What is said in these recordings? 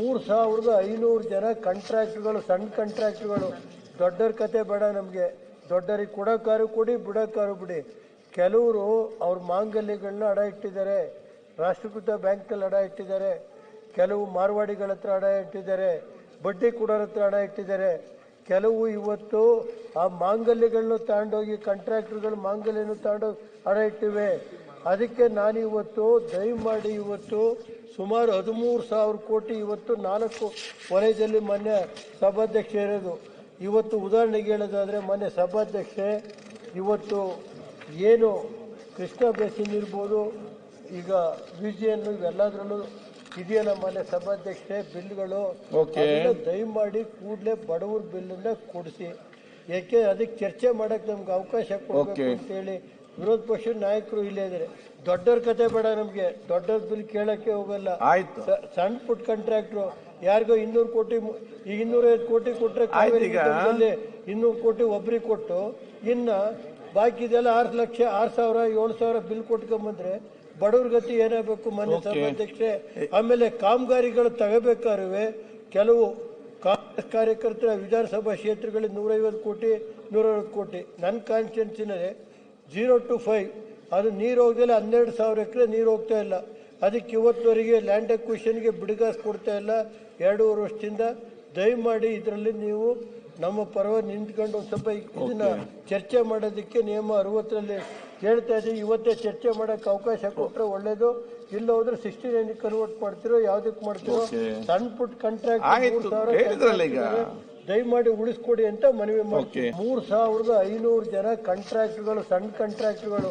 ಮೂರು ಸಾವಿರದ ಐನೂರು ಜನ ಕಾಂಟ್ರಾಕ್ಟ್ಗಳು ಸಣ್ಣ ಕಾಂಟ್ರಾಕ್ಟ್ಗಳು ದೊಡ್ಡರ ಕತೆ ಬೇಡ ನಮಗೆ. ದೊಡ್ಡರಿಗೆ ಕೊಡೋಕ್ಕಾರು ಕೊಡಿ ಬಿಡೋಕ್ಕಾರು ಬಿಡಿ. ಕೆಲವರು ಅವ್ರ ಮಾಂಗಲ್ಯಗಳನ್ನ ಅಡ ಇಟ್ಟಿದ್ದಾರೆ. ರಾಷ್ಟ್ರೀಕೃತ ಬ್ಯಾಂಕಲ್ಲಿ ಅಡ ಇಟ್ಟಿದ್ದಾರೆ. ಕೆಲವು ಮಾರ್ವಾಡಿಗಳ ಹತ್ರ ಅಡ ಇಟ್ಟಿದ್ದಾರೆ. ಬಡ್ಡಿ ಕೊಡೋರ ಹತ್ರ ಅಡ ಇಟ್ಟಿದ್ದಾರೆ. ಕೆಲವು ಇವತ್ತು ಆ ಮಾಂಗಲ್ಯಗಳನ್ನು ತಗೊಂಡೋಗಿ ಕಾಂಟ್ರಾಕ್ಟ್ರುಗಳು ಮಾಂಗಲ್ಯನು ತಗೊಂಡೋಗಿ ಅಡ ಇಟ್ಟಿವೆ. ಅದಕ್ಕೆ ನಾನು ಇವತ್ತು ದಯಮಾಡಿ ಇವತ್ತು ಸುಮಾರು ಹದಿಮೂರು ಸಾವಿರ ಕೋಟಿ ಇವತ್ತು ನಾಲ್ಕು ವಲಯದಲ್ಲಿ ಮೊನ್ನೆ ಸಭಾಧ್ಯಕ್ಷ ಇರೋದು. ಇವತ್ತು ಉದಾಹರಣೆಗೆ ಹೇಳೋದಾದರೆ ಮೊನ್ನೆ ಸಭಾಧ್ಯಕ್ಷೆ ಇವತ್ತು ಏನು ಕೃಷ್ಣ ಬೇಸಿನ್ ಇರ್ಬೋದು ಈಗ ವಿಜಿಯನ್ನು ಇವೆಲ್ಲದರಲ್ಲೂ ಇದೆಯಲ್ಲ ಮೊನ್ನೆ ಸಭಾಧ್ಯಕ್ಷೆ ಬಿಲ್ಗಳು. ದಯಮಾಡಿ ಕೂಡಲೇ ಬಡವ್ರ ಬಿಲ್ಲನ್ನ ಕೊಡಿಸಿ. ಯಾಕೆ? ಅದಕ್ಕೆ ಚರ್ಚೆ ಮಾಡಕ್ಕೆ ನಮ್ಗೆ ಅವಕಾಶ ಕೊಡಬೇಕು. ಅಂತೇಳಿ ವಿರೋಧ ಪಕ್ಷದ ನಾಯಕರು ಇಲ್ಲೇ ಇದ್ದಾರೆ. ದೊಡ್ಡವ್ರ ಕತೆ ಬೇಡ ನಮ್ಗೆ. ದೊಡ್ಡವ್ರ ಬಿಲ್ ಕೇಳಕ್ಕೆ ಹೋಗಲ್ಲ. ಆಯ್ತು. ಸಣ್ಣ ಪುಟ್ ಕಾಂಟ್ರಾಕ್ಟ್ರು ಯಾರಿಗೋ ಇನ್ನೂರು ಕೋಟಿ ಈ ಈಗ ಇನ್ನೂರೈವತ್ತು ಕೋಟಿ ಕೊಟ್ಟರೆ ಇನ್ನೂರು ಕೋಟಿ ಒಬ್ರಿಗೆ ಕೊಟ್ಟು ಇನ್ನ ಬಾಕಿ ಇದೆಲ್ಲ ಆರು ಲಕ್ಷ ಆರು ಸಾವಿರ ಏಳು ಸಾವಿರ ಬಿಲ್ ಕೊಟ್ಕೊಂಬಂದ್ರೆ ಬಡವ್ರ ಗತಿ ಏನಾಗಬೇಕು ಮನೆ. ಸಭಾಧ್ಯಕ್ಷೆ ಆಮೇಲೆ ಕಾಮಗಾರಿಗಳು ತಗೋಬೇಕಾದ್ರೆ ಕೆಲವು ಕಾಂಗ್ರೆಸ್ ಕಾರ್ಯಕರ್ತರ ವಿಧಾನಸಭಾ ಕ್ಷೇತ್ರಗಳಿಗೆ ನೂರೈವತ್ತು ಕೋಟಿ ನೂರೈವತ್ತು ಕೋಟಿ. ನನ್ನ ಕಾನ್ಸ್ಟಿಟ್ಯೂನ್ಸಿನಲ್ಲಿ ಜೀರೋ ಟು ಫೈವ್. ಅದು ನೀರು ಹೋಗ್ದಲ್ಲ ಹನ್ನೆರಡು ಸಾವಿರ ಎಕರೆ ನೀರು ಹೋಗ್ತಾ ಇಲ್ಲ. ಅದಕ್ಕೆ ಇವತ್ತುವರೆಗೆ ಲ್ಯಾಂಡ್ ಅಕ್ವಿಷನ್ಗೆ ಬಿಡುಗಾಸ್ ಕೊಡ್ತಾ ಇಲ್ಲ. ಎರಡೂವರೆ ವರ್ಷದಿಂದ ದಯಮಾಡಿ ಇದರಲ್ಲಿ ನೀವು ನಮ್ಮ ಪರವಾಗಿ ನಿಂತ್ಕೊಂಡು ಒಂದು ಸ್ವಲ್ಪ ಇದನ್ನ ಚರ್ಚೆ ಮಾಡೋದಕ್ಕೆ ನಿಯಮ ಅರವತ್ತರಲ್ಲಿ ಹೇಳ್ತಾ ಇದ್ದೀವಿ. ಇವತ್ತೇ ಚರ್ಚೆ ಮಾಡೋಕೆ ಅವಕಾಶ ಕೊಟ್ಟರೆ ಒಳ್ಳೇದು. ಇಲ್ಲ ಹೋದ್ರೆ ಸಿಕ್ಸ್ಟಿ ನೈನ್ ಕನ್ವರ್ಟ್ ಮಾಡ್ತಿರೋ ಯಾವ್ದಕ್ಕೆ ಮಾಡ್ತಿರೋ. ಸಣ್ಣ ಪುಟ್ಟ ಕಾಂಟ್ರಾಕ್ಟ್ ಸಾವಿರ ಹೇಳಿದ್ರಲ್ಲ ಈಗ. ದಯಮಾಡಿ ಉಳಿಸ್ಕೊಡಿ ಅಂತ ಮನವಿ ಮಾಡ್ತೀವಿ. ಮೂರ್ ಸಾವಿರದ ಐನೂರು ಜನ ಕಾಂಟ್ರಾಕ್ಟ್ಗಳು ಸಣ್ಣ ಕಾಂಟ್ರಾಕ್ಟ್ಗಳು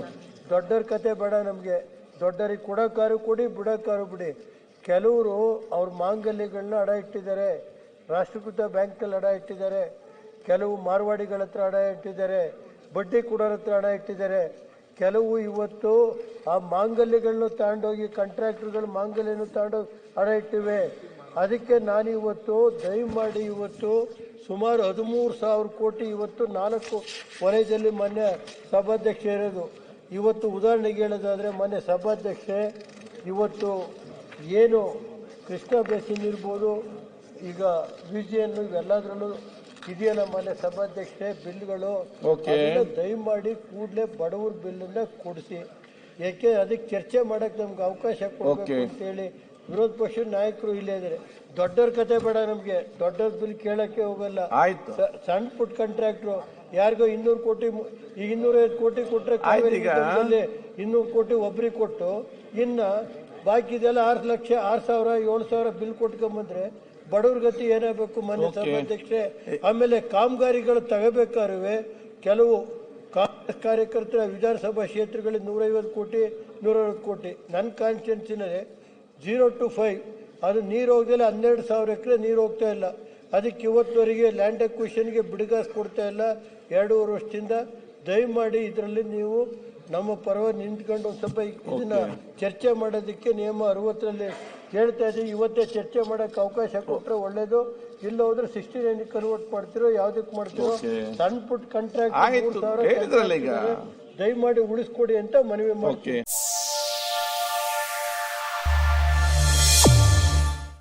ದೊಡ್ಡರ ಕತೆ ಬೇಡ ನಮಗೆ. ದೊಡ್ಡರಿಗೆ ಕೊಡೋಕಾರು ಕೊಡಿ ಬಿಡೋಕಾರು ಬಿಡಿ. ಕೆಲವರು ಅವ್ರ ಮಾಂಗಲ್ಯಗಳನ್ನ ಅಡ ಇಟ್ಟಿದ್ದಾರೆ. ರಾಷ್ಟ್ರೀಕೃತ ಬ್ಯಾಂಕಲ್ಲಿ ಅಡ ಇಟ್ಟಿದ್ದಾರೆ. ಕೆಲವು ಮಾರ್ವಾಡಿಗಳ ಹತ್ರ ಅಡ ಇಟ್ಟಿದ್ದಾರೆ. ಬಡ್ಡಿ ಕೊಡೋರ ಹತ್ರ ಅಡ ಇಟ್ಟಿದ್ದಾರೆ. ಕೆಲವು ಇವತ್ತು ಆ ಮಾಂಗಲ್ಯಗಳನ್ನು ತಗೊಂಡೋಗಿ ಕಾಂಟ್ರಾಕ್ಟರ್ಗಳು ಮಾಂಗಲ್ಯನ ತಗೊಂಡೋಗಿ ಅಡ ಇಟ್ಟಿವೆ. ಅದಕ್ಕೆ ನಾನು ಇವತ್ತು ದಯಮಾಡಿ ಇವತ್ತು ಸುಮಾರು ಹದಿಮೂರು ಸಾವಿರ ಕೋಟಿ ಇವತ್ತು ನಾಲ್ಕು ವಲಯದಲ್ಲಿ ಮೊನ್ನೆ ಸಭಾಧ್ಯಕ್ಷ ಇರೋದು. ಇವತ್ತು ಉದಾಹರಣೆಗೆ ಹೇಳೋದಾದರೆ ಮೊನ್ನೆ ಸಭಾಧ್ಯಕ್ಷೆ ಇವತ್ತು ಏನು ಕೃಷ್ಣ ಬೇಸಿನ್ ಇರ್ಬೋದು ಈಗ ವಿಜಿಯನ್ನು ಇವೆಲ್ಲದರಲ್ಲೂ ಇದೆಯಲ್ಲ ಮೊನ್ನೆ ಸಭಾಧ್ಯಕ್ಷೆ ಬಿಲ್ಗಳು? ದಯಮಾಡಿ ಕೂಡಲೇ ಬಡವ್ರ ಬಿಲ್ಲನ್ನ ಕೊಡಿಸಿ. ಯಾಕೆ? ಅದಕ್ಕೆ ಚರ್ಚೆ ಮಾಡಕ್ಕೆ ನಮ್ಗೆ ಅವಕಾಶ ಕೊಡಬೇಕು. ಅಂತೇಳಿ ವಿರೋಧ ಪಕ್ಷದ ನಾಯಕರು ಇಲ್ಲೇ ಇದ್ದಾರೆ. ದೊಡ್ಡವ್ರ ಕತೆ ಬೇಡ ನಮ್ಗೆ. ದೊಡ್ಡವ್ರ ಬಿಲ್ ಕೇಳಕ್ಕೆ ಹೋಗಲ್ಲ. ಆಯ್ತು. ಸಣ್ಣ ಪುಟ್ಟ ಕಾಂಟ್ರಾಕ್ಟ್ರು ಯಾರಿಗೋ ಇನ್ನೂರು ಕೋಟಿ ಈಗ ಇನ್ನೂರೈವತ್ತು ಕೋಟಿ ಕೊಟ್ಟರೆ ಇನ್ನೂರು ಕೋಟಿ ಒಬ್ರಿಗೆ ಕೊಟ್ಟು ಇನ್ನ ಬಾಕಿ ಇದೆಲ್ಲ ಆರು ಲಕ್ಷ ಆರು ಸಾವಿರ ಏಳು ಸಾವಿರ ಬಿಲ್ ಕೊಟ್ಕೊಂಬಂದ್ರೆ ಬಡವ್ರ ಗತಿ ಏನಾಗಬೇಕು ಮನೆ. ಸಭಾಧ್ಯಕ್ಷೆ ಆಮೇಲೆ ಕಾಮಗಾರಿಗಳು ತಗೋಬೇಕಾದ್ರೆ ಕೆಲವು ಕಾಂಗ್ರೆಸ್ ಕಾರ್ಯಕರ್ತರ ವಿಧಾನಸಭಾ ಕ್ಷೇತ್ರಗಳಿಗೆ ನೂರೈವತ್ತು ಕೋಟಿ ನೂರೈವತ್ತು ಕೋಟಿ. ನನ್ನ ಕಾನ್ಸ್ಟಿಟ್ಯೂನ್ಸಿನಲ್ಲಿ ಜೀರೋ ಟು ಫೈವ್. ಅದು ನೀರು ಹೋಗ್ದಲ್ಲ ಹನ್ನೆರಡು ಸಾವಿರ ಎಕರೆ ನೀರು ಹೋಗ್ತಾ ಇಲ್ಲ. ಅದಕ್ಕೆ ಇವತ್ತುವರೆಗೆ ಲ್ಯಾಂಡ್ ಎಕ್ವಿಷನ್ಗೆ ಬಿಡುಗಾಸ್ ಕೊಡ್ತಾ ಇಲ್ಲ. ಎರಡೂವರೆ ವರ್ಷದಿಂದ ದಯಮಾಡಿ ಇದರಲ್ಲಿ ನೀವು ನಮ್ಮ ಪರವಾಗಿ ನಿಂತ್ಕೊಂಡು ಒಂದು ಸ್ವಲ್ಪ ಇದನ್ನ ಚರ್ಚೆ ಮಾಡೋದಕ್ಕೆ ನಿಯಮ ಅರವತ್ತರಲ್ಲಿ ಹೇಳ್ತಾ ಇದ್ದೀವಿ. ಇವತ್ತೇ ಚರ್ಚೆ ಮಾಡೋಕೆ ಅವಕಾಶ ಕೊಟ್ಟರೆ ಒಳ್ಳೇದು. ಇಲ್ಲ ಹೋದ್ರೆ ಸಿಕ್ಸ್ಟಿ ನೈನ್ ಕನ್ವರ್ಟ್ ಮಾಡ್ತಿರೋ ಯಾವ್ದಕ್ಕೆ ಮಾಡ್ತಿರೋ. ಸಣ್ಣ ಪುಟ್ ಕಾಂಟ್ರಾಕ್ಟ್ ಆಯ್ತು, ಹೇಳಿದ್ರಲ್ಲ ಈಗ. ದಯಮಾಡಿ ಉಳಿಸ್ಕೊಡಿ ಅಂತ ಮನವಿ ಮಾಡ್ತೀವಿ